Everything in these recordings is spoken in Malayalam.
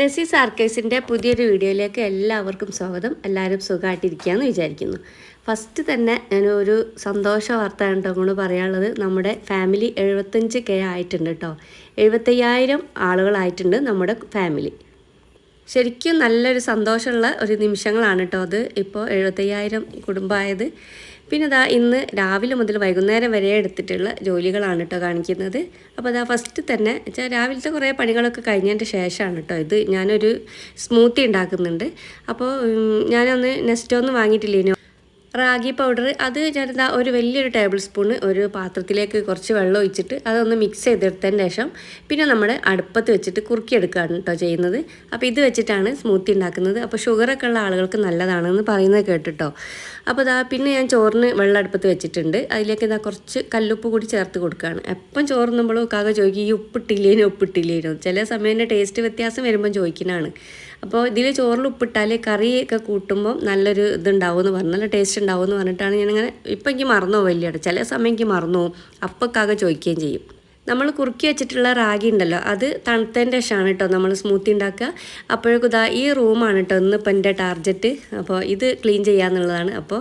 നസീസ് ആർക്കേഴ്സിന്റെ പുതിയൊരു വീഡിയോയിലേക്ക് എല്ലാവർക്കും സ്വാഗതം. എല്ലാവരും സുഖമായിട്ടിരിക്കുകയെന്ന് വിചാരിക്കുന്നു. ഫസ്റ്റ് തന്നെ ഞാനൊരു സന്തോഷ വാർത്ത കേട്ടോ കൊണ്ട് പറയാനുള്ളത്. നമ്മുടെ ഫാമിലി എഴുപത്തഞ്ച് കെ ആയിട്ടുണ്ട് കേട്ടോ. എഴുപത്തയ്യായിരം ആളുകളായിട്ടുണ്ട് നമ്മുടെ ഫാമിലി ശരിക്കും നല്ലൊരു സന്തോഷമുള്ള ഒരു നിമിഷങ്ങളാണ് കേട്ടോ അത്. ഇപ്പോൾ എഴുപത്തയ്യായിരം കുടുംബമായത്. പിന്നെ ഇതാ ഇന്ന് രാവിലെ മുതൽ വൈകുന്നേരം വരെ എടുത്തിട്ടുള്ള ജോലികളാണ് കേട്ടോ കാണിക്കുന്നത്. അപ്പോൾ അതാ ഫസ്റ്റ് തന്നെ വെച്ചാൽ രാവിലത്തെ കുറേ പണികളൊക്കെ കഴിഞ്ഞതിന്റെ ശേഷമാണ് കേട്ടോ ഇത് ഞാനൊരു സ്മൂത്തി ഉണ്ടാക്കുന്നുണ്ട്. അപ്പോൾ ഞാനൊന്ന് നെസ്റ്റോ ഒന്നും റാഗി പൗഡർ അത് ഞാനിതാ ഒരു വലിയൊരു ടേബിൾ സ്പൂണ് ഒരു പാത്രത്തിലേക്ക് കുറച്ച് വെള്ളം ഒഴിച്ചിട്ട് അതൊന്ന് മിക്സ് ചെയ്തെടുത്തതിന് ശേഷം പിന്നെ നമ്മൾ അടുപ്പത്ത് വെച്ചിട്ട് കുറുക്കിയെടുക്കുകയാണ് കേട്ടോ ചെയ്യുന്നത്. അപ്പോൾ ഇത് വെച്ചിട്ടാണ് സ്മൂത്തി ഉണ്ടാക്കുന്നത്. അപ്പോൾ ഷുഗറൊക്കെ ഉള്ള ആളുകൾക്ക് നല്ലതാണെന്ന് പറയുന്നത് കേട്ടിട്ടോ. അപ്പോൾ ഇതാ പിന്നെ ഞാൻ ചോറിന് വെള്ളം അടുപ്പത്ത് വെച്ചിട്ടുണ്ട്. അതിലേക്ക് ഇതാ കുറച്ച് കല്ലുപ്പ് കൂടി ചേർത്ത് കൊടുക്കുകയാണ് എപ്പം ചോറുന്നുമ്പോഴും കാക ചോദിക്കും ഈ ഉപ്പിട്ടില്ലേനോ ഉപ്പിട്ടില്ലേനോ? ചില സമയം ടേസ്റ്റ് വ്യത്യാസം വരുമ്പം ചോദിക്കുന്നതാണ്. അപ്പോൾ ഇതിൽ ചോറിൽ ഉപ്പിട്ടാൽ കറിയൊക്കെ കൂട്ടുമ്പോൾ നല്ലൊരു ഇതുണ്ടാവും എന്ന് പറഞ്ഞു നല്ല ടേസ്റ്റ് ഉണ്ടാവും എന്ന് പറഞ്ഞിട്ടാണ് ഞാനിങ്ങനെ ഇപ്പം എനിക്ക് മറന്നു വലിയ ചില സമയം എനിക്ക് മറന്നു പോകും. കാക ചോദിക്കുകയും ചെയ്യും. നമ്മൾ കുറുക്കി വെച്ചിട്ടുള്ള റാഗി ഉണ്ടല്ലോ അത് തണുത്തതിന്റെ ശേഷമാണ് കേട്ടോ നമ്മൾ സ്മൂത്തി ഉണ്ടാക്കുക. അപ്പോഴേക്കും ഇതാ ഈ റൂമാണ് കേട്ടോ ഇന്നിപ്പോൾ എന്റെ ടാർജറ്റ് അപ്പോൾ ഇത് ക്ലീൻ ചെയ്യാന്നുള്ളതാണ് അപ്പോൾ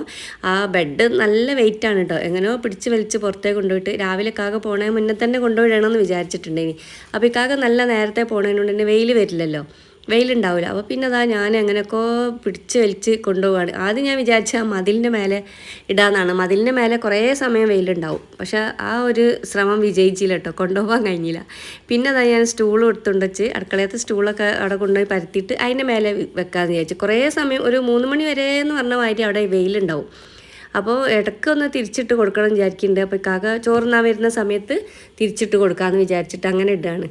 ആ ബെഡ് നല്ല വെയിറ്റ് ആണ് കേട്ടോ. എങ്ങനെയോ പിടിച്ച് വലിച്ച് പുറത്തേക്ക് കൊണ്ടുപോയിട്ട് രാവിലെ കാക പോണേ മുന്നേ തന്നെ കൊണ്ടുപോയിടണമെന്ന് വിചാരിച്ചിട്ടുണ്ടേനി. അപ്പോൾ ഈ കാക നല്ല നേരത്തെ പോണതിനോണ്ട് തന്നെ വെയിൽ വരില്ലല്ലോ. വെയിലുണ്ടാവില്ല അപ്പോൾ പിന്നെ അതാ ഞാൻ എങ്ങനെയൊക്കെ പിടിച്ച് വലിച്ച് കൊണ്ടുപോവാണ്. ആദ്യം ഞാൻ വിചാരിച്ച ആ മതിലിന്റെ മേലെ ഇടാന്നാണ്. മതിലിന്റെ മേലെ കുറേ സമയം വെയിലുണ്ടാവും. പക്ഷേ ആ ഒരു ശ്രമം വിജയിച്ചില്ല കേട്ടോ കൊണ്ടുപോകാൻ കഴിഞ്ഞില്ല. പിന്നെ അതാ ഞാൻ സ്റ്റൂൾ എടുത്തുകൊണ്ട് വെച്ച് അടുക്കളയത്തെ സ്റ്റൂളൊക്കെ അവിടെ കൊണ്ടുപോയി പരത്തിയിട്ട് അതിന്റെ മേലെ വെക്കാമെന്ന് വിചാരിച്ചു. കുറേ സമയം ഒരു മൂന്ന് മണി വരെ എന്ന് പറഞ്ഞ മാതിരി അവിടെ വെയിലുണ്ടാവും. അപ്പോൾ ഇടയ്ക്കൊന്ന് തിരിച്ചിട്ട് കൊടുക്കണം വിചാരിക്കുന്നുണ്ട് അപ്പോൾ കാക്ക ചോറുന്നാൻ വരുന്ന സമയത്ത് തിരിച്ചിട്ട് കൊടുക്കാമെന്ന് വിചാരിച്ചിട്ട് അങ്ങനെ ഇടുകയാണ്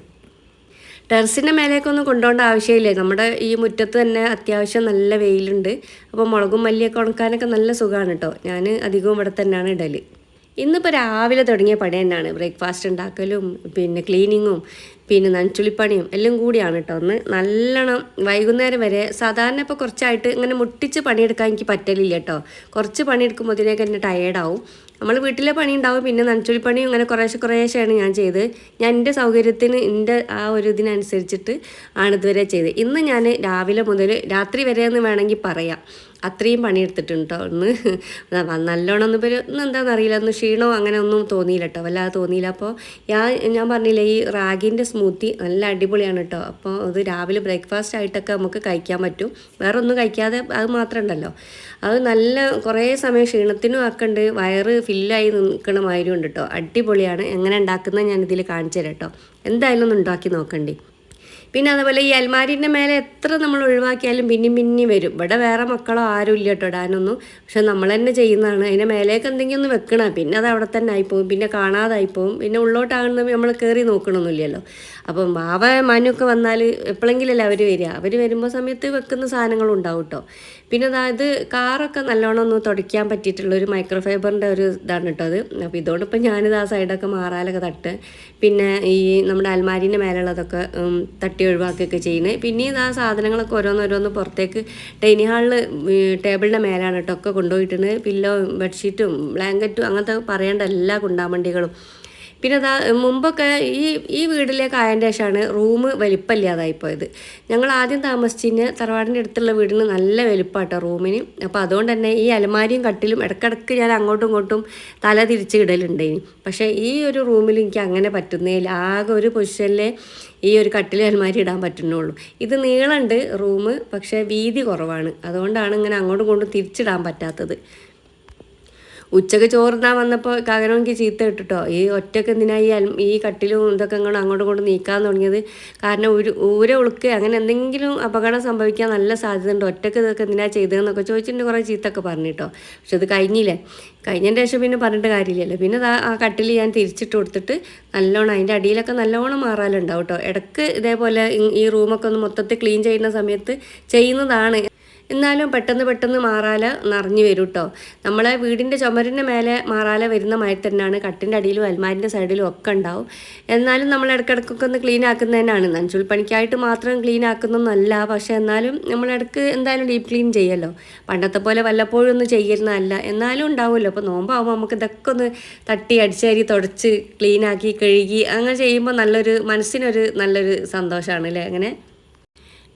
ടെറസിന്റെ മേലേക്കൊന്നും കൊണ്ടുപോകേണ്ട ആവശ്യമില്ലേ? നമ്മുടെ ഈ മുറ്റത്ത് തന്നെ അത്യാവശ്യം നല്ല വെയിലുണ്ട്. അപ്പോൾ മുളകും മല്ലിയൊക്കെ ഉണക്കാനൊക്കെ നല്ല സുഖമാണ് കേട്ടോ. ഞാൻ അധികവും ഇവിടെ തന്നെയാണ് ഇടൽ ഇന്നിപ്പോൾ രാവിലെ തുടങ്ങിയ പണി തന്നെയാണ്. ബ്രേക്ക്ഫാസ്റ്റ് ഉണ്ടാക്കലും പിന്നെ ക്ലീനിങ്ങും പിന്നെ നനച്ചുളിപ്പണിയും എല്ലാം കൂടിയാണ് കേട്ടോ. ഒന്ന് നല്ലോണം വൈകുന്നേരം വരെ സാധാരണ ഇപ്പോൾ കുറച്ചായിട്ട് ഇങ്ങനെ മുട്ടിച്ച് പണിയെടുക്കാൻ എനിക്ക് പറ്റലില്ല കേട്ടോ. കുറച്ച് പണിയെടുക്കുമ്പോഴത്തേക്ക് എന്നെ ടയേർഡാവും നമ്മൾ വീട്ടിലെ പണി ഉണ്ടാവും പിന്നെ നനച്ചുളി പണി അങ്ങനെ കുറേശ്ശെ കുറേശ്ശെയാണ് ഞാൻ ചെയ്ത്. ഞാൻ എന്റെ സൗകര്യത്തിന് എന്റെ ആ ഒരു ഇതിനനുസരിച്ചിട്ട് ആണ് ഇതുവരെ ചെയ്തത്. ഇന്ന് ഞാൻ രാവിലെ മുതൽ രാത്രി വരെ എന്ന് വേണമെങ്കിൽ പറയാം. അത്രയും പണിയെടുത്തിട്ടുണ്ട് ഒന്ന്. നല്ലോണം ഒന്നും ഇന്ന് എന്താണെന്ന് അറിയില്ല. ഒന്ന് ക്ഷീണോ അങ്ങനെ ഒന്നും തോന്നിയില്ല കേട്ടോ വല്ലാതെ തോന്നിയില്ല. അപ്പോൾ ഞാൻ ഞാൻ പറഞ്ഞില്ല ഈ റാഗിന്റെ സ്മൂത്തി നല്ല അടിപൊളിയാണ് കേട്ടോ അപ്പോൾ അത് രാവിലെ ബ്രേക്ക്ഫാസ്റ്റ് ആയിട്ടൊക്കെ നമുക്ക് കഴിക്കാൻ പറ്റും. വേറെ ഒന്നും കഴിക്കാതെ അത് മാത്രം ഉണ്ടല്ലോ. അത് നല്ല കുറേ സമയം ക്ഷീണത്തിനും ആക്കണ്ട് വയറ് ഫില്ലായി നിൽക്കണ മാതിരി ഉണ്ട് കേട്ടോ അടിപൊളിയാണ്. എങ്ങനെ ഉണ്ടാക്കുന്നത് ഞാൻ ഇതിൽ കാണിച്ചു തരാം കേട്ടോ എന്തായാലും ഒന്ന് ഉണ്ടാക്കി നോക്കണ്ടേ. പിന്നെ അതുപോലെ ഈ അൽമാരിന്റെ മേലെ എത്ര നമ്മൾ ഒഴിവാക്കിയാലും പിന്നെയും പിന്നെയും വരും. ഇവിടെ വേറെ മക്കളോ ആരും ഇല്ല കേട്ടോ ഇടാനൊന്നും. പക്ഷെ നമ്മൾ തന്നെ ചെയ്യുന്നതാണ്. അതിന്റെ മേലേക്ക് എന്തെങ്കിലും ഒന്ന് വെക്കണം പിന്നെ അത് അവിടെ തന്നെ ആയിപ്പോവും പിന്നെ കാണാതായിപ്പോവും പിന്നെ ഉള്ളോട്ടാകുന്ന നമ്മൾ കയറി നോക്കണമൊന്നുമില്ലല്ലോ അപ്പം ബാവ മാനൊക്കെ വന്നാൽ എപ്പോഴെങ്കിലല്ലേ അവർ വരിക. അവർ വരുമ്പോൾ സമയത്ത് വെക്കുന്ന സാധനങ്ങളും ഉണ്ടാവും കേട്ടോ പിന്നെ അതായത് കാറൊക്കെ നല്ലോണം ഒന്ന് തുടയ്ക്കാൻ പറ്റിയിട്ടുള്ള ഒരു മൈക്രോ ഫൈബറിന്റെ ഒരു ഇതാണ് കേട്ടോ അത്. അപ്പോൾ ഇതോടൊപ്പം ഞാനിത് ആ സൈഡൊക്കെ മാറാലൊക്കെ തട്ട്. പിന്നെ ഈ നമ്മുടെ അൽമാരീന്റെ മേലുള്ളതൊക്കെ തട്ടി ഒഴിവാക്കുകയൊക്കെ ചെയ്യുന്നത്. പിന്നെ ആ സാധനങ്ങളൊക്കെ ഓരോന്നോരോന്ന് പുറത്തേക്ക് ഡൈനിങ് ഹാളിൽ ടേബിളിന്റെ മേലാണ് കേട്ടോ ഒക്കെ കൊണ്ടുപോയിട്ടുണ്ട്. പില്ലോ ബെഡ്ഷീറ്റും ബ്ലാങ്കറ്റും അങ്ങനത്തെ പറയേണ്ട എല്ലാ കുണ്ടാമണ്ടികളും പിന്നെ അതാ മുമ്പൊക്കെ ഈ ഈ വീട്ടിലേക്ക് ആയതിന്റെ ശേഷമാണ് റൂം വലിപ്പമില്ലാതായിപ്പോയത് ഞങ്ങൾ ആദ്യം താമസിച്ചിന് തറവാടിന്റെ അടുത്തുള്ള വീടിന് നല്ല വലിപ്പാട്ടോ റൂമിന്. അപ്പോൾ അതുകൊണ്ട് തന്നെ ഈ അലമാരിയും കട്ടിലും ഇടക്കിടക്ക് ഞാൻ അങ്ങോട്ടും ഇങ്ങോട്ടും തല തിരിച്ച് ഇടലുണ്ടേനി പക്ഷേ ഈ ഒരു റൂമിൽ എനിക്ക് അങ്ങനെ പറ്റുന്നേ ഇല്ല. ആകെ ഒരു പൊസിഷനിലെ ഈ ഒരു കട്ടിൽ അലമാരി ഇടാൻ പറ്റുന്നുള്ളൂ. ഇത് നീളമുണ്ട് റൂം പക്ഷേ വീതി കുറവാണ്. അതുകൊണ്ടാണ് ഇങ്ങനെ അങ്ങോട്ടും ഇങ്ങോട്ടും തിരിച്ചിടാൻ പറ്റാത്തത്. ഉച്ചയ്ക്ക് ചോറിടാൻ വന്നപ്പോൾ കകനോക്ക് ചീത്ത ഇട്ടിട്ടോ. ഈ ഒറ്റയ്ക്ക് എന്തിനാ ഈ ഈ കട്ടിലും ഇതൊക്കെ ഇങ്ങോട്ട് അങ്ങോട്ടും ഇങ്ങോട്ടും നീക്കാൻ തുടങ്ങിയത്? കാരണം ഒരു ഊര ഉളുക്ക് അങ്ങനെ എന്തെങ്കിലും അപകടം സംഭവിക്കാൻ നല്ല സാധ്യത ഉണ്ട് ഒറ്റയ്ക്ക് ഇതൊക്കെ എന്തിനാ ചെയ്തതെന്നൊക്കെ ചോദിച്ചിട്ടുണ്ട് കുറേ ചീത്തൊക്കെ പറഞ്ഞു കേട്ടോ പക്ഷെ അത് കഴിഞ്ഞില്ലേ? കഴിഞ്ഞതിന്റെ ശേഷം പിന്നെ പറഞ്ഞിട്ട് കാര്യമില്ലല്ലോ. പിന്നെ ആ കട്ടിൽ ഞാൻ തിരിച്ചിട്ട് കൊടുത്തിട്ട് നല്ലോണം അതിന്റെ അടിയിലൊക്കെ നല്ലോണം മാറാലുണ്ടാവും കേട്ടോ ഇടയ്ക്ക് ഇതേപോലെ ഈ റൂമൊക്കെ ഒന്ന് മൊത്തത്തിൽ ക്ലീൻ ചെയ്യുന്ന സമയത്ത് ചെയ്യുന്നതാണ് എന്നാലും പെട്ടെന്ന് പെട്ടെന്ന് മാറാല നിറഞ്ഞു വരും കേട്ടോ നമ്മളെ വീടിന്റെ ചുമരിന്റെ മേലെ മാറാല വരുന്ന മാതിരി തന്നെയാണ്. കട്ടിന്റെ അടിയിലും അൽമാരിന്റെ സൈഡിലും ഒക്കെ ഉണ്ടാവും. എന്നാലും നമ്മൾ ഇടയ്ക്കിടയ്ക്കൊക്കെ ഒന്ന് ക്ലീൻ ആക്കുന്നതിനാണ് നനച്ചുൾ പണിക്കായിട്ട് മാത്രം ക്ലീൻ ആക്കുന്നൊന്നല്ല. പക്ഷേ എന്നാലും നമ്മൾ ഇടയ്ക്ക് എന്തായാലും ഡീപ്പ് ക്ലീൻ ചെയ്യല്ലോ. പണ്ടത്തെ പോലെ വല്ലപ്പോഴും ഒന്നും ചെയ്യുന്നതല്ല എന്നാലും ഉണ്ടാവുമല്ലോ. അപ്പോൾ നോമ്പാകുമ്പോൾ നമുക്ക് ഇതൊക്കെ ഒന്ന് തട്ടി അടിച്ചേരി തുടച്ച് ക്ലീനാക്കി കഴുകി അങ്ങനെ ചെയ്യുമ്പോൾ നല്ലൊരു മനസ്സിനൊരു നല്ലൊരു സന്തോഷമാണ് അല്ലേ അങ്ങനെ?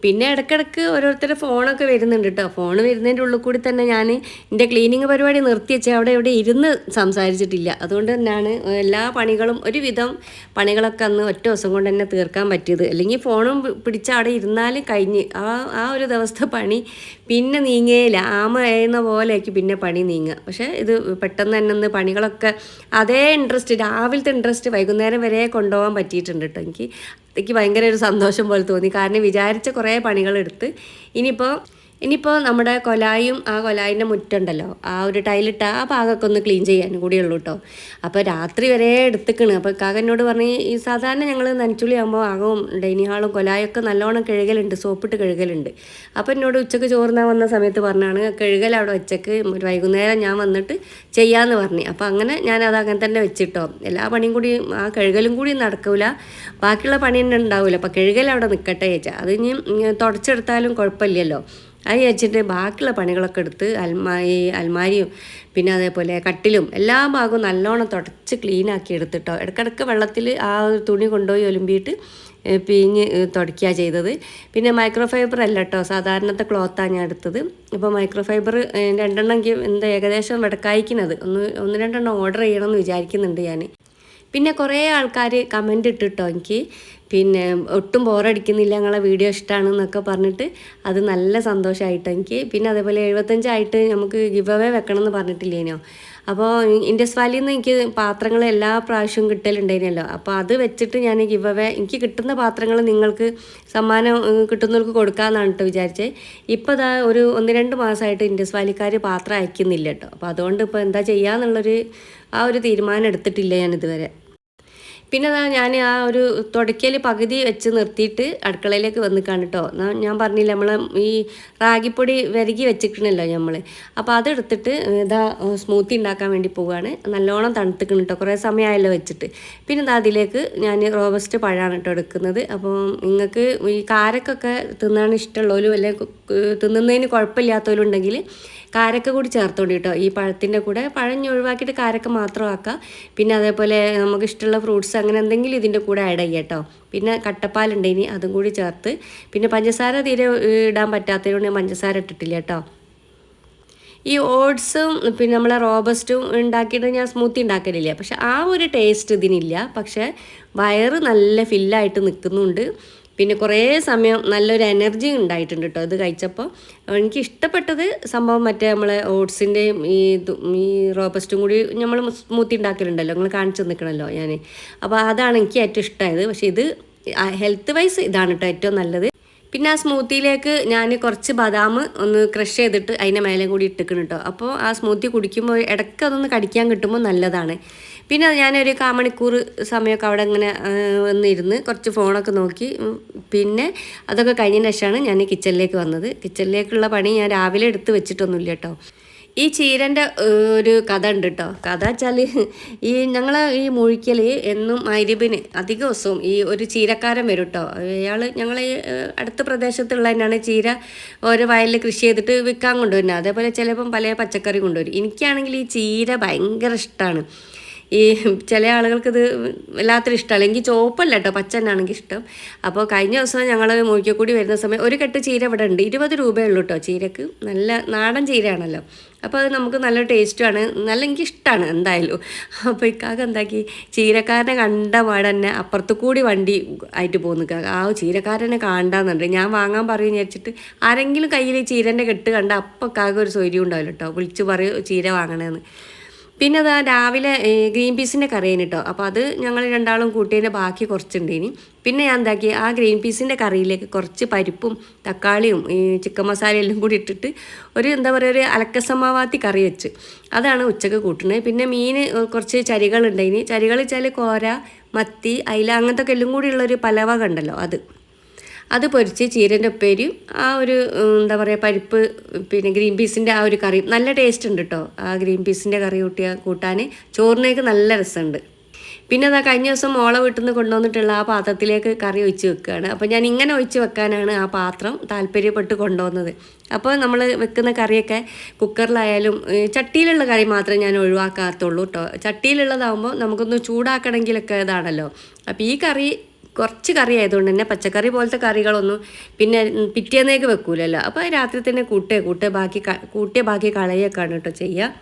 പിന്നെ ഇടയ്ക്കിടയ്ക്ക് ഓരോരുത്തരുടെ ഫോണൊക്കെ വരുന്നുണ്ട് കേട്ടോ ഫോൺ വരുന്നതിന്റെ ഉള്ളിൽ കൂടി തന്നെ ഞാൻ എന്റെ ക്ലീനിങ് പരിപാടി നിർത്തി വെച്ച് അവിടെ ഇവിടെ ഇരുന്ന് സംസാരിച്ചിട്ടില്ല. അതുകൊണ്ട് തന്നെയാണ് എല്ലാ പണികളും ഒരുവിധം പണികളൊക്കെ അന്ന് ഒറ്റ ദിവസം കൊണ്ട് തന്നെ തീർക്കാൻ പറ്റിയത്. അല്ലെങ്കിൽ ഫോണും പിടിച്ച അവിടെ ഇരുന്നാലും കഴിഞ്ഞ് ആ ആ ഒരു ദിവസത്തെ പണി പിന്നെ നീങ്ങേല. ആമ എഴുന്ന പോലെയൊക്കെ പിന്നെ പണി നീങ്ങുക. പക്ഷേ ഇത് പെട്ടെന്ന് തന്നെ ഒന്ന് പണികളൊക്കെ അതേ ഇൻട്രസ്റ്റ് രാവിലത്തെ ഇൻട്രസ്റ്റ് വൈകുന്നേരം വരെ കൊണ്ടുപോകാൻ പറ്റിയിട്ടുണ്ട് കേട്ടോ എനിക്ക് എനിക്ക് ഭയങ്കര ഒരു സന്തോഷം പോലെ തോന്നി. കാരണം വിചാരിച്ച കുറേ പണികളെടുത്ത്. ഇനിയിപ്പോൾ ഇനിയിപ്പോൾ നമ്മുടെ കൊലായും ആ കൊലായിന്റെ മുറ്റുണ്ടല്ലോ. ആ ഒരു ടൈലിട്ട ആ ഭാഗമൊക്കെ ഒന്ന് ക്ലീൻ ചെയ്യാനും ഉള്ളൂ കേട്ടോ അപ്പോൾ രാത്രി വരെ എടുത്തിക്കണ്. അപ്പോൾ കാക്ക എന്നോട് പറഞ്ഞ് ഈ സാധാരണ ഞങ്ങൾ നനച്ചുള്ളി ആകുമ്പോൾ ആകവും ഡൈനിങ് ഹാളും കൊലായൊക്കെ നല്ലോണം കഴുകലുണ്ട് സോപ്പിട്ട് കഴുകലുണ്ട്. അപ്പോൾ എന്നോട് ഉച്ചയ്ക്ക് ചോറുന്നാൻ വന്ന സമയത്ത് പറഞ്ഞാണ് കഴുകൽ അവിടെ ഉച്ചയ്ക്ക് ഒരു വൈകുന്നേരം ഞാൻ വന്നിട്ട് ചെയ്യാമെന്ന് പറഞ്ഞു. അപ്പോൾ അങ്ങനെ ഞാനത് അങ്ങനെ തന്നെ വെച്ചിട്ടോ. എല്ലാ പണിയും കൂടി ആ കഴുകലും കൂടി നടക്കില്ല ബാക്കിയുള്ള പണി തന്നെ ഉണ്ടാവില്ല അപ്പോൾ കഴുകൽ അവിടെ നിൽക്കട്ടെ ചേച്ചാ അത് ഇനി തുടച്ചെടുത്താലും കുഴപ്പമില്ലല്ലോ. അത് ചേച്ചിന്റെ ബാക്കിയുള്ള പണികളൊക്കെ എടുത്ത് അൽമാ ഈ അൽമാരിയും പിന്നെ അതേപോലെ കട്ടിലും എല്ലാ ഭാഗവും നല്ലോണം തുടച്ച് ക്ലീനാക്കി എടുത്തിട്ടോ. ഇടക്കിടക്ക് വെള്ളത്തിൽ ആ ഒരു തുണി കൊണ്ടുപോയി ഒലുമ്പിയിട്ട് പിഞ്ഞ് തുടയ്ക്കുക ചെയ്തത്. പിന്നെ മൈക്രോ ഫൈബർ അല്ല കേട്ടോ സാധാരണത്തെ ക്ലോത്താണ് ഞാൻ എടുത്തത്. അപ്പോൾ മൈക്രോ ഫൈബർ രണ്ടെണ്ണം എന്താ ഏകദേശം വെടക്കായിക്കുന്നത് ഒന്ന് ഒന്ന് രണ്ടെണ്ണം ഓർഡർ ചെയ്യണമെന്ന് വിചാരിക്കുന്നുണ്ട് ഞാൻ പിന്നെ കുറേ ആൾക്കാർ കമന്റ് ഇട്ടിട്ടോ എനിക്ക്. പിന്നെ ഒട്ടും ബോറടിക്കുന്നില്ല ഞങ്ങളെ വീഡിയോ ഇഷ്ടമാണെന്നൊക്കെ പറഞ്ഞിട്ട് അത് നല്ല സന്തോഷമായിട്ട് എനിക്ക്. പിന്നെ അതേപോലെ എഴുപത്തഞ്ചായിട്ട് നമുക്ക് ഗിവ് അവേ വെക്കണം എന്ന് പറഞ്ഞിട്ടില്ലേനോ? അപ്പോൾ ഇൻഡസ് വാലിയിൽ നിന്ന് എനിക്ക് പാത്രങ്ങൾ എല്ലാ പ്രാവശ്യവും കിട്ടലുണ്ടായിരുന്നല്ലോ. അപ്പോൾ അത് വെച്ചിട്ട് ഞാൻ ഗിവ് അവേ എനിക്ക് കിട്ടുന്ന പാത്രങ്ങൾ നിങ്ങൾക്ക് സമ്മാനം കിട്ടുന്നവർക്ക് കൊടുക്കാമെന്നാണ് കേട്ടോ വിചാരിച്ചത് ഇപ്പോൾ ഇതാ ഒരു ഒന്ന് രണ്ട് മാസമായിട്ട് ഇൻഡസ് വാലിക്കാർ പാത്രം അയക്കുന്നില്ല കേട്ടോ അപ്പോൾ അതുകൊണ്ട് ഇപ്പോൾ എന്താ ചെയ്യാന്നുള്ളൊരു ആ ഒരു തീരുമാനം എടുത്തിട്ടില്ല ഞാൻ ഇതുവരെ. പിന്നെ അതാ ഞാൻ ആ ഒരു തുടയ്ക്കൽ പകുതി വെച്ച് നിർത്തിയിട്ട് അടുക്കളയിലേക്ക് വന്ന് കേട്ടോ ഞാൻ പറഞ്ഞില്ല നമ്മൾ ഈ റാഗിപ്പൊടി വിരകി വെച്ചിട്ടുണ്ടല്ലോ നമ്മൾ അപ്പോൾ അതെടുത്തിട്ട് ഇതാ സ്മൂത്തി ഉണ്ടാക്കാൻ വേണ്ടി പോവുകയാണ് നല്ലോണം തണുത്തിക്കണം കേട്ടോ കുറേ സമയമായല്ലോ വെച്ചിട്ട്. പിന്നെ ഇതാ അതിലേക്ക് ഞാൻ റോബസ്റ്റ് പഴമാണ് കേട്ടോ എടുക്കുന്നത്. അപ്പോൾ നിങ്ങൾക്ക് ഈ കാരക്കൊക്കെ തിന്നാൻ ഇഷ്ടമുള്ളവരും അല്ലെങ്കിൽ തിന്നുന്നതിന് കുഴപ്പമില്ലാത്തവരുണ്ടെങ്കിൽ കാരക്ക കൂടി ചേർത്തോണ്ട് കേട്ടോ. ഈ പഴത്തിന്റെ കൂടെ പഴം ഒഴിവാക്കിയിട്ട് കാരക്ക മാത്രം ആക്കാം. പിന്നെ അതേപോലെ നമുക്ക് ഇഷ്ടമുള്ള ഫ്രൂട്ട്സ് അങ്ങനെ എന്തെങ്കിലും ഇതിന്റെ കൂടെ ആഡ് ചെയ്യാം കേട്ടോ. പിന്നെ കട്ടപ്പാലുണ്ട് ഇനി അതും കൂടി ചേർത്ത്. പിന്നെ പഞ്ചസാര തീരെ ഇടാൻ പറ്റാത്തതുകൊണ്ട് പഞ്ചസാര ഇട്ടിട്ടില്ല കേട്ടോ. ഈ ഓട്സും പിന്നെ നമ്മളെ റോബസ്റ്റും ഉണ്ടാക്കിയിട്ട് ഞാൻ സ്മൂത്തി ഉണ്ടാക്കലില്ല. പക്ഷെ ആ ഒരു ടേസ്റ്റ് ഇതിനില്ല. പക്ഷേ വയറ് നല്ല ഫില്ലായിട്ട് നിൽക്കുന്നുണ്ട്. പിന്നെ കുറേ സമയം നല്ലൊരു എനർജി ഉണ്ടായിട്ടുണ്ട് കേട്ടോ അത് കഴിച്ചപ്പോൾ എനിക്ക് ഇഷ്ടപ്പെട്ടത് സംഭവം മറ്റേ നമ്മളെ ഓട്സിന്റെയും ഈ ഈ റോബസ്റ്റും കൂടി നമ്മൾ സ്മൂത്തി ഉണ്ടാക്കലുണ്ടല്ലോ. നിങ്ങൾ കാണിച്ചു നിൽക്കണമല്ലോ ഞാൻ അപ്പോൾ അതാണ് എനിക്ക് ഏറ്റവും ഇഷ്ടമായത് പക്ഷേ ഇത് ഹെൽത്ത് വൈസ് ഇതാണ് കേട്ടോ ഏറ്റവും നല്ലത്. പിന്നെ ആ സ്മൂത്തിയിലേക്ക് ഞാൻ കുറച്ച് ബദാം ഒന്ന് ക്രഷ് ചെയ്തിട്ട് അതിന്റെ മേലെ കൂടി ഇട്ടിക്കണം കേട്ടോ അപ്പോൾ ആ സ്മൂത്തി കുടിക്കുമ്പോൾ ഇടയ്ക്ക് അതൊന്ന് കടിക്കാൻ കിട്ടുമ്പോൾ നല്ലതാണ്. പിന്നെ ഞാനൊരു കാമണിക്കൂർ സമയമൊക്കെ അവിടെ ഇങ്ങനെ വന്നിരുന്ന് കുറച്ച് ഫോണൊക്കെ നോക്കി. പിന്നെ അതൊക്കെ കഴിഞ്ഞതിന് ശേഷമാണ് ഞാൻ കിച്ചണിലേക്ക് വന്നത്. കിച്ചണിലേക്കുള്ള പണി ഞാൻ രാവിലെ എടുത്ത് വെച്ചിട്ടൊന്നുമില്ല കേട്ടോ. ഈ ചീരന്റെ ഒരു കഥ ഉണ്ട് കേട്ടോ. കഥ വെച്ചാൽ ഈ ഞങ്ങൾ ഈ മുഴിക്കൽ എന്നും മൈരിബിന് അധിക ദിവസവും ഈ ഒരു ചീരക്കാരൻ വരും കേട്ടോ. അയാൾ ഞങ്ങൾ ഈ അടുത്ത പ്രദേശത്തുള്ള തന്നെയാണ് ചീര ഓരോ വയലിൽ കൃഷി ചെയ്തിട്ട് വിൽക്കാൻ കൊണ്ടുവരുന്നത്. അതേപോലെ ചിലപ്പം പല പച്ചക്കറി കൊണ്ടുവരും. എനിക്കാണെങ്കിൽ ഈ ചീര ഭയങ്കര ഇഷ്ടമാണ് ഈ ചില ആളുകൾക്ക് ഇത് വല്ലാത്തൊരു ഇഷ്ടമല്ല എനിക്ക് ചുവപ്പല്ല കേട്ടോ പച്ച തന്നെയാണെങ്കിൽ ഇഷ്ടം. അപ്പോൾ കഴിഞ്ഞ ദിവസം ഞങ്ങൾ മൂഴിക്കക്കൂടി വരുന്ന സമയം ഒരു കെട്ട് ചീര ഇവിടെ ഉണ്ട്. ഇരുപത് രൂപയേ ഉള്ളൂ കേട്ടോ ചീരക്ക്. നല്ല നാടൻ ചീരയാണല്ലോ. അപ്പോൾ അത് നമുക്ക് നല്ല ടേസ്റ്റുമാണ് നല്ല എനിക്ക് ഇഷ്ടമാണ് എന്തായാലും. അപ്പോൾ ഇക്കാക്ക് എന്താക്കി? ചീരക്കാരനെ കണ്ട പാടെ തന്നെ അപ്പുറത്ത് കൂടി വണ്ടി ആയിട്ട് പോകുന്നു ആ ചീരക്കാരനെ കാണാന്നുണ്ട് ഞാൻ വാങ്ങാൻ പറയും വിചാരിച്ചിട്ട് ആരെങ്കിലും കയ്യിൽ ചീരന്റെ കെട്ട് കണ്ട അപ്പം കാക്ക ഒരു സൗകര്യം ഉണ്ടാവില്ല കേട്ടോ വിളിച്ച് പറയും ചീര വാങ്ങണമെന്ന് പിന്നെ അതാ രാവിലെ ഗ്രീൻ പീസിന്റെ കറിയാണ് കേട്ടോ അപ്പോൾ അത് ഞങ്ങൾ രണ്ടാളും കൂട്ടിയതിന്റെ ബാക്കി കുറച്ചുണ്ട് ഇനി പിന്നെ ഞാൻ എന്താക്കി ആ ഗ്രീൻ പീസിന്റെ കറിയിലേക്ക് കുറച്ച് പരിപ്പും തക്കാളിയും ഈ ചിക്കൻ മസാല എല്ലാം കൂടി ഇട്ടിട്ട് ഒരു എന്താ പറയുക ഒരു അലക്കസമാവാത്തി കറി വെച്ച്. അതാണ് ഉച്ചയ്ക്ക് കൂട്ടുന്നത്. പിന്നെ മീൻ കുറച്ച് ചരികളുണ്ടായിന്. ചരികൾ വെച്ചാൽ കോര മത്തി അയില അങ്ങനത്തെ ഒക്കെ എല്ലാം കൂടിയുള്ളൊരു പലവക ഉണ്ടല്ലോ അത്. അത് പൊരിച്ച് ചീരന്റെ ഉപ്പേരിയും ആ ഒരു എന്താ പറയുക പരിപ്പ് പിന്നെ ഗ്രീൻ പീസിന്റെ ആ ഒരു കറിയും നല്ല ടേസ്റ്റ് ഉണ്ട് കേട്ടോ ആ ഗ്രീൻ പീസിന്റെ കറി കൂട്ടിയ കൂട്ടാൻ. ചോറിനേക്ക് നല്ല രസമുണ്ട്. പിന്നെ അതാ കഴിഞ്ഞ ദിവസം മോളെ വീട്ടിൽ നിന്ന് കൊണ്ടുവന്നിട്ടുള്ള ആ പാത്രത്തിലേക്ക് കറി ഒഴിച്ച് വെക്കുകയാണ് അപ്പോൾ ഞാൻ ഇങ്ങനെ ഒഴിച്ച് വെക്കാനാണ് ആ പാത്രം താല്പര്യപ്പെട്ട് കൊണ്ടുവന്നത്. അപ്പോൾ നമ്മൾ വെക്കുന്ന കറിയൊക്കെ കുക്കറിലായാലും ചട്ടിയിലുള്ള കറി മാത്രമേ ഞാൻ ഒഴിവാക്കാത്തുള്ളൂ കേട്ടോ ചട്ടിയിലുള്ളതാകുമ്പോൾ നമുക്കൊന്ന് ചൂടാക്കണമെങ്കിലൊക്കെ ഇതാണല്ലോ. അപ്പോൾ ഈ കറി കുറച്ച് കറി ആയതുകൊണ്ട് തന്നെ പച്ചക്കറി പോലത്തെ കറികളൊന്നും പിന്നെ പിറ്റേന്നേക്ക് വെക്കൂലല്ലോ. അപ്പോൾ രാത്രി തന്നെ കൂട്ടേ കൂട്ടേ ബാക്കി കൂട്ടിയ ബാക്കി കളയൊക്കെയാണ് കേട്ടോ ചെയ്യുക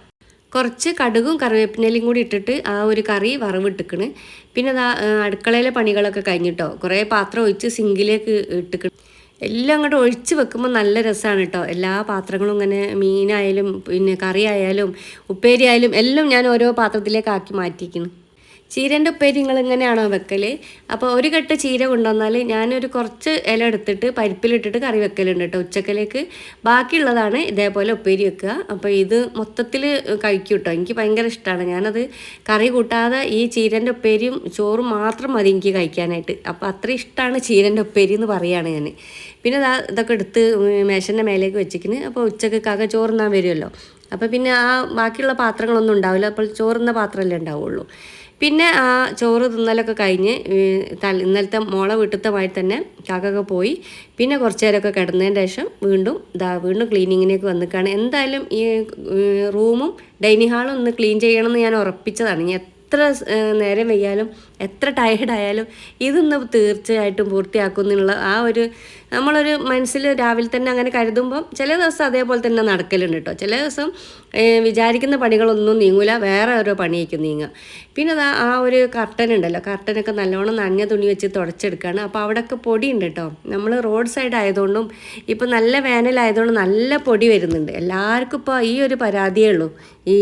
കുറച്ച് കടുകും കറിവേപ്പിനയിലും കൂടി ഇട്ടിട്ട് ആ ഒരു കറി വറവിട്ടിക്കണ്. പിന്നെ അതാ അടുക്കളയിലെ പണികളൊക്കെ കഴിഞ്ഞിട്ടോ. കുറേ പാത്രം ഒഴിച്ച് സിങ്കിലേക്ക് ഇട്ടിക്കണം. എല്ലാം അങ്ങോട്ട് ഒഴിച്ച് വെക്കുമ്പോൾ നല്ല രസമാണ് കേട്ടോ. എല്ലാ പാത്രങ്ങളും ഇങ്ങനെ മീനായാലും പിന്നെ കറി ആയാലും ഉപ്പേരി ആയാലും എല്ലാം ഞാൻ ഓരോ പാത്രത്തിലേക്ക് ആക്കി മാറ്റിയിരിക്കുന്നു ചീരന്റെ ഉപ്പേരി നിങ്ങൾ ഇങ്ങനെയാണോ വെക്കൽ അപ്പോൾ ഒരു കെട്ട് ചീര കൊണ്ടുവന്നാൽ ഞാനൊരു കുറച്ച് ഇല എടുത്തിട്ട് പരിപ്പിലിട്ടിട്ട് കറി വെക്കലുണ്ട് കേട്ടോ ഉച്ചക്കലേക്ക്. ബാക്കിയുള്ളതാണ് ഇതേപോലെ ഉപ്പേരി വെക്കുക. അപ്പോൾ ഇത് മൊത്തത്തിൽ കഴിക്കും കേട്ടോ. എനിക്ക് ഭയങ്കര ഇഷ്ടമാണ്. ഞാനത് കറി കൂട്ടാതെ ഈ ചീരന്റെ ഉപ്പേരിയും ചോറും മാത്രം മതി എനിക്ക് കഴിക്കാനായിട്ട്. അപ്പോൾ അത്ര ഇഷ്ടമാണ് ചീരന്റെ ഉപ്പേരി എന്ന് പറയുകയാണ് ഞാൻ. പിന്നെ ഇതൊക്കെ എടുത്ത് മേശന്റെ മേലേക്ക് വെച്ചിരിക്കുന്നു. അപ്പോൾ ഉച്ചയ്ക്ക് കാക്ക ചോറുന്നാൻ വരുമല്ലോ. അപ്പോൾ പിന്നെ ആ ബാക്കിയുള്ള പാത്രങ്ങളൊന്നും ഉണ്ടാവില്ല. അപ്പോൾ ചോറുന്ന പാത്രമല്ലേ ഉണ്ടാവുള്ളൂ. പിന്നെ ആ ചോറ് തിന്നലൊക്കെ കഴിഞ്ഞ് ഇന്നലത്തെ മോളെ വീട്ടിലത്തെ തന്നെ കാക്കൊക്കെ പോയി. പിന്നെ കുറച്ച് നേരമൊക്കെ കിടന്നതിന് ശേഷം വീണ്ടും ഇതാ വീണ്ടും ക്ലീനിങ്ങിനേക്ക് വന്നിക്കാണ്. എന്തായാലും ഈ റൂമും ഡൈനിങ് ഹാളും ഒന്ന് ക്ലീൻ ചെയ്യണമെന്ന് ഞാൻ ഉറപ്പിച്ചതാണ്. ഇനി എത്ര നേരം വയ്യാലും എത്ര ടയേർഡ് ആയാലും ഇതൊന്ന് തീർച്ചയായിട്ടും പൂർത്തിയാക്കും എന്നുള്ള ആ ഒരു നമ്മളൊരു മനസ്സിൽ രാവിലെ തന്നെ അങ്ങനെ കരുതുമ്പം ചില ദിവസം അതേപോലെ തന്നെ നടക്കലുണ്ട് കേട്ടോ ചില ദിവസം വിചാരിക്കുന്ന പണികളൊന്നും നീങ്ങൂല വേറെ ഓരോ പണിയേക്കും നീങ്ങുക പിന്നെ അതാ ആ ഒരു കർട്ടൻ ഉണ്ടല്ലോ കർട്ടനൊക്കെ നല്ലോണം നനഞ്ഞ തുണി വെച്ച് തുടച്ചെടുക്കുകയാണ് അപ്പോൾ അവിടെയൊക്കെ ഉണ്ട് കേട്ടോ നമ്മൾ റോഡ് സൈഡ് ആയതുകൊണ്ടും ഇപ്പം നല്ല വേനലായതുകൊണ്ട് നല്ല പൊടി വരുന്നുണ്ട്. എല്ലാവർക്കും ഇപ്പോൾ ഈ ഒരു പരാതിയേ ഉള്ളൂ ഈ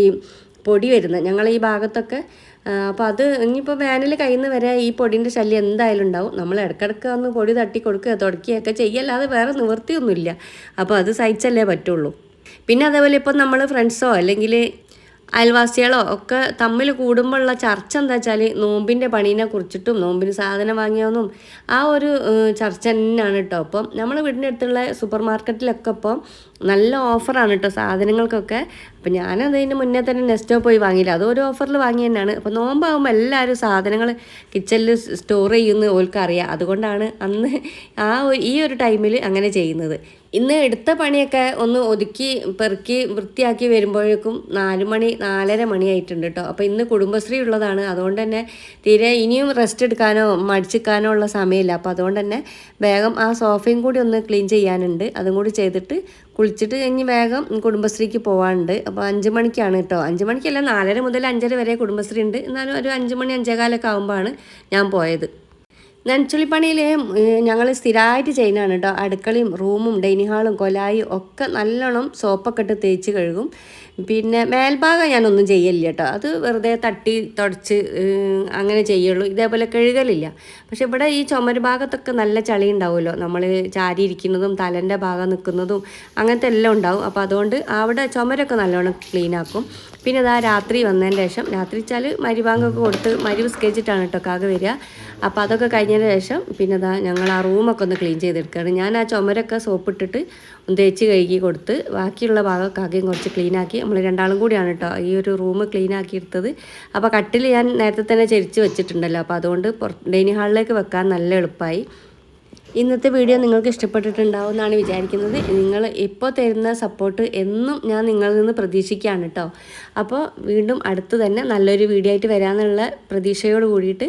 പൊടി വരുന്നത്. ഞങ്ങൾ ഈ ഭാഗത്തൊക്കെ അപ്പോൾ അത് ഇനിയിപ്പോൾ വേനൽ കഴിയുന്ന വരെ ഈ പൊടിന്റെ ശല്യം എന്തായാലും ഉണ്ടാവും. നമ്മൾ ഇടയ്ക്കിടയ്ക്ക് ഒന്ന് പൊടി തട്ടി കൊടുക്കുക തുടക്കുകയൊക്കെ ചെയ്യല്ലാതെ വേറെ നിവൃത്തിയൊന്നുമില്ല. അപ്പോൾ അത് സഹിച്ചല്ലേ പറ്റുള്ളൂ. പിന്നെ അതേപോലെ ഇപ്പം നമ്മൾ ഫ്രണ്ട്സോ അല്ലെങ്കിൽ അയൽവാസികളോ ഒക്കെ തമ്മിൽ കൂടുമ്പോഴുള്ള ചർച്ച എന്താ വെച്ചാൽ നോമ്പിന്റെ പണീനെ കുറിച്ചിട്ടും നോമ്പിന് സാധനം വാങ്ങിയോന്നും ആ ഒരു ചർച്ച തന്നെയാണ് കേട്ടോ. അപ്പം നമ്മൾ വീടിന്റെ അടുത്തുള്ള സൂപ്പർ മാർക്കറ്റിലൊക്കെ ഇപ്പോൾ നല്ല ഓഫറാണ് കേട്ടോ സാധനങ്ങൾക്കൊക്കെ. അപ്പം ഞാനതിന് മുന്നേ തന്നെ നെസ്റ്റോ പോയി വാങ്ങിയില്ല. അതൊരു ഓഫറിൽ വാങ്ങി തന്നെയാണ്. അപ്പോൾ നോമ്പാകുമ്പോൾ എല്ലാവരും സാധനങ്ങൾ കിച്ചണിൽ സ്റ്റോർ ചെയ്യുന്ന ഓൽക്കറിയാം. അതുകൊണ്ടാണ് അന്ന് ആ ഈ ഒരു ടൈമിൽ അങ്ങനെ ചെയ്യുന്നത്. ഇന്ന് എടുത്ത പണിയൊക്കെ ഒന്ന് ഒതുക്കി പെറുക്കി വൃത്തിയാക്കി വരുമ്പോഴേക്കും നാല് മണി നാലര മണിയായിട്ടുണ്ട് കേട്ടോ അപ്പോൾ ഇന്ന് കുടുംബശ്രീ ഉള്ളതാണ്. അതുകൊണ്ട് തന്നെ തീരെ ഇനിയും റെസ്റ്റ് എടുക്കാനോ മടിച്ചിക്കാനോ ഉള്ള സമയമില്ല. അപ്പോൾ അതുകൊണ്ട് തന്നെ വേഗം ആ സോഫയും കൂടി ഒന്ന് ക്ലീൻ ചെയ്യാനുണ്ട്. അതും കൂടി ചെയ്തിട്ട് കുളിച്ചിട്ട് കഴിഞ്ഞ് വേഗം കുടുംബശ്രീക്ക് പോകാനുണ്ട് അപ്പോൾ അഞ്ച് മണിക്കാണ് കേട്ടോ അഞ്ച് മണിക്കല്ല നാലര മുതൽ അഞ്ചര വരെ കുടുംബശ്രീ ഉണ്ട്. എന്നാലും ഒരു അഞ്ച് മണി അഞ്ചേകാലൊക്കെ ആകുമ്പോഴാണ് ഞാൻ പോയത്. നനച്ചുള്ളിപ്പണിയിൽ ഞങ്ങൾ സ്ഥിരമായിട്ട് ചെയ്യുന്നതാണ് കേട്ടോ. അടുക്കളയും റൂമും ഡൈനിങ് ഹാളും കൊലായും ഒക്കെ നല്ലോണം സോപ്പൊക്കെ ഇട്ട് തേച്ച് കഴുകും. പിന്നെ മേൽഭാഗം ഞാനൊന്നും ചെയ്യലില്ല കേട്ടോ. അത് വെറുതെ തട്ടി തുടച്ച് അങ്ങനെ ചെയ്യുള്ളൂ. ഇതേപോലെ കഴുകലില്ല. പക്ഷെ ഇവിടെ ഈ ചുമര് ഭാഗത്തൊക്കെ നല്ല ചളി ഉണ്ടാവുമല്ലോ. നമ്മൾ ചാരി ഇരിക്കുന്നതും തലന്റെ ഭാഗം നിൽക്കുന്നതും അങ്ങനത്തെ എല്ലാം ഉണ്ടാവും. അപ്പോൾ അതുകൊണ്ട് അവിടെ ചുമരൊക്കെ നല്ലോണം ക്ലീൻ ആക്കും. പിന്നെ ഇതാ രാത്രി വന്നതിന് ശേഷം രാത്രി വെച്ചാൽ മരിഭാഗമൊക്കെ കൊടുത്ത് മരി വിസ്കരിച്ചിട്ടാണ് കേട്ടോ കാക വരിക. അപ്പോൾ അതൊക്കെ കഴിഞ്ഞതിന് ശേഷം പിന്നെ ഇതാ ഞങ്ങൾ ആ റൂമൊക്കെ ഒന്ന് ക്ലീൻ ചെയ്തെടുക്കുകയാണ്. ഞാൻ ആ ചുമരൊക്കെ സോപ്പിട്ടിട്ട് തേച്ച് കഴുകി കൊടുത്ത് ബാക്കിയുള്ള ഭാഗമൊക്കെ ആകെയും കുറച്ച് ക്ലീനാക്കി നമ്മൾ രണ്ടാളും കൂടിയാണ് കേട്ടോ ഈ ഒരു റൂം ക്ലീൻ ആക്കി എടുത്തത്. അപ്പോൾ കട്ടിൽ ഞാൻ നേരത്തെ തന്നെ ചെരിച്ച് വെച്ചിട്ടുണ്ടല്ലോ. അപ്പോൾ അതുകൊണ്ട് ഡൈനിങ് ഹാളിലേക്ക് വെക്കാൻ നല്ല എളുപ്പമായി ഇന്നത്തെ വീഡിയോ നിങ്ങൾക്ക് ഇഷ്ടപ്പെട്ടിട്ടുണ്ടാവും എന്നാണ് വിചാരിക്കുന്നത്. നിങ്ങൾ ഇപ്പോൾ തരുന്ന സപ്പോർട്ട് എന്നും ഞാൻ നിങ്ങളിൽ നിന്ന് പ്രതീക്ഷിക്കുകയാണ് കേട്ടോ അപ്പോൾ വീണ്ടും അടുത്ത് തന്നെ നല്ലൊരു വീഡിയോ ആയിട്ട് വരാമെന്നുള്ള പ്രതീക്ഷയോട് കൂടിയിട്ട്